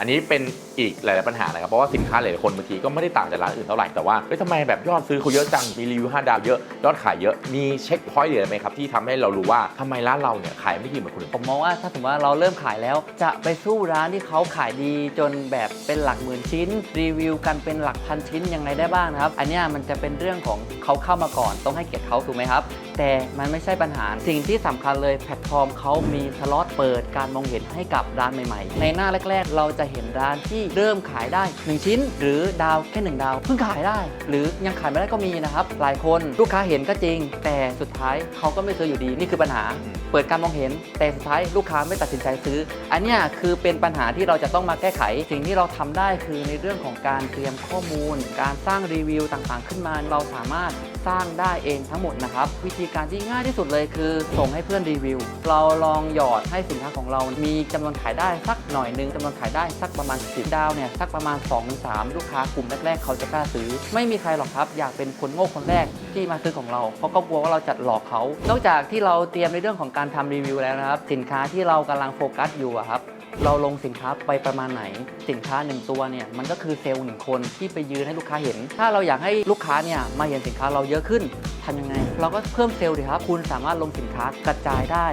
อันนี้เป็นอีกหลาย ๆ ปัญหานะครับ เพราะว่าสินค้าหลายๆคนบางทีก็ไม่ได้ต่างจากร้านอื่นเท่าไหร่ แต่ว่าเฮ้ยทำไมแบบยอดซื้อเขาเยอะจัง มีรีวิว 5 ดาวเยอะ ยอดขายเยอะ มีเช็คพอยต์หรืออะไรไหมครับ ที่ทำให้เรารู้ว่าทำไมร้านเราเนี่ยขายไม่ดีเหมือนคนอื่น ผมมองว่าถ้าสมมติว่าเราเริ่มขายแล้ว จะไปสู้ร้านที่เขาขายดีจนแบบเป็นหลักหมื่นชิ้น รีวิวกันเป็นหลักพันชิ้นยังไงได้บ้างนะครับ อันนี้มันจะเป็นเรื่องของเขาเข้ามาก่อน ต้องให้เกียรติเขาถูกไหมครับ แต่มันไม่ใช่ปัญหา สิ่งที่สำคัญเลยแพลตฟอร์มเขามีสล็อตเปิดการมองเห็นให้กับร้านใหม่ ๆ ในหน้าแรก ๆ เราจะเห็นร้านที่เริ่มขายได้ 1 ชิ้น หรือดาวแค่ 1 ดาวเพิ่งขายได้ หรือยังขายไม่ได้ก็มีนะครับ หลายคนลูกค้าเห็นก็จริง แต่สุดท้ายเขาก็ไม่ซื้ออยู่ดีนี่คือปัญหา เปิดการมองเห็น แต่สุดท้ายลูกค้าไม่ตัดสินใจซื้อ อันเนี้ยคือเป็นปัญหาที่เราจะต้องมาแก้ไข สิ่งที่เราทำได้คือในเรื่องของการเตรียมข้อมูล การสร้างรีวิวต่างๆ ขึ้นมาเราสามารถ สร้างได้เองทั้งหมดนะครับ วิธีการที่ง่ายที่สุดเลยคือ ส่งให้เพื่อนรีวิว เราลองหยอดให้สินค้าของเรา มีจำนวนขายได้สักหน่อยหนึงจำนวนขายได้สักประมาณ10ดาวเนี่ยสักประมาณ 2-3 ลูกค้ากลุ่มแรกๆ เขาจะกล้าซื้อ ไม่มีใครหรอกครับอยากเป็นคนโง่คนแรกที่มาซื้อของเราเพราะก็กลัวว่าเราจะหลอกเขา นอกจากที่เราเตรียมในเรื่องของการทำรีวิวแล้วนะครับ สินค้าที่เรากำลังโฟกัสอยู่อะครับ เราลงสินค้าไปประมาณไหน สินค้าหนึ่งตัวเนี่ยมันก็คือเซลล์หนึ่งคนที่ไปยืนให้ลูกค้าเห็น ถ้าเราอยากให้ลูกค้าเนี่ยมาเห็นสินค้าเราเยอะขึ้นทำยังไง เราก็เพิ่มเซลล์ดีครับ คุณสามารถลงสินค้ากระจายได้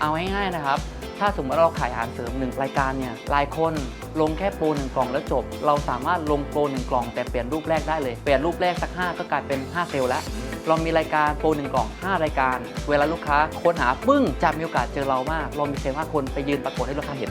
เอาง่ายๆนะครับ ถ้าสมมติเราขายอาหารเสริมหนึ่งรายการเนี่ยหลายคนลงแค่โปรหนึ่งกล่องแล้วจบ เราสามารถลงโปรหนึ่งกล่องแต่เปลี่ยนรูปแรกได้เลย เปลี่ยนรูปแรกสัก5ก็กลายเป็น 5 เซลล์แล้ว เรามีรายการโปรหนึ่งกล่อง 5 รายการ เวลาลูกค้าค้นหาปึ้งจะมีโอกาสเจอเรามาก เรามีเซลล์5คนไปยืนปรากฏให้ลูกค้าเห็น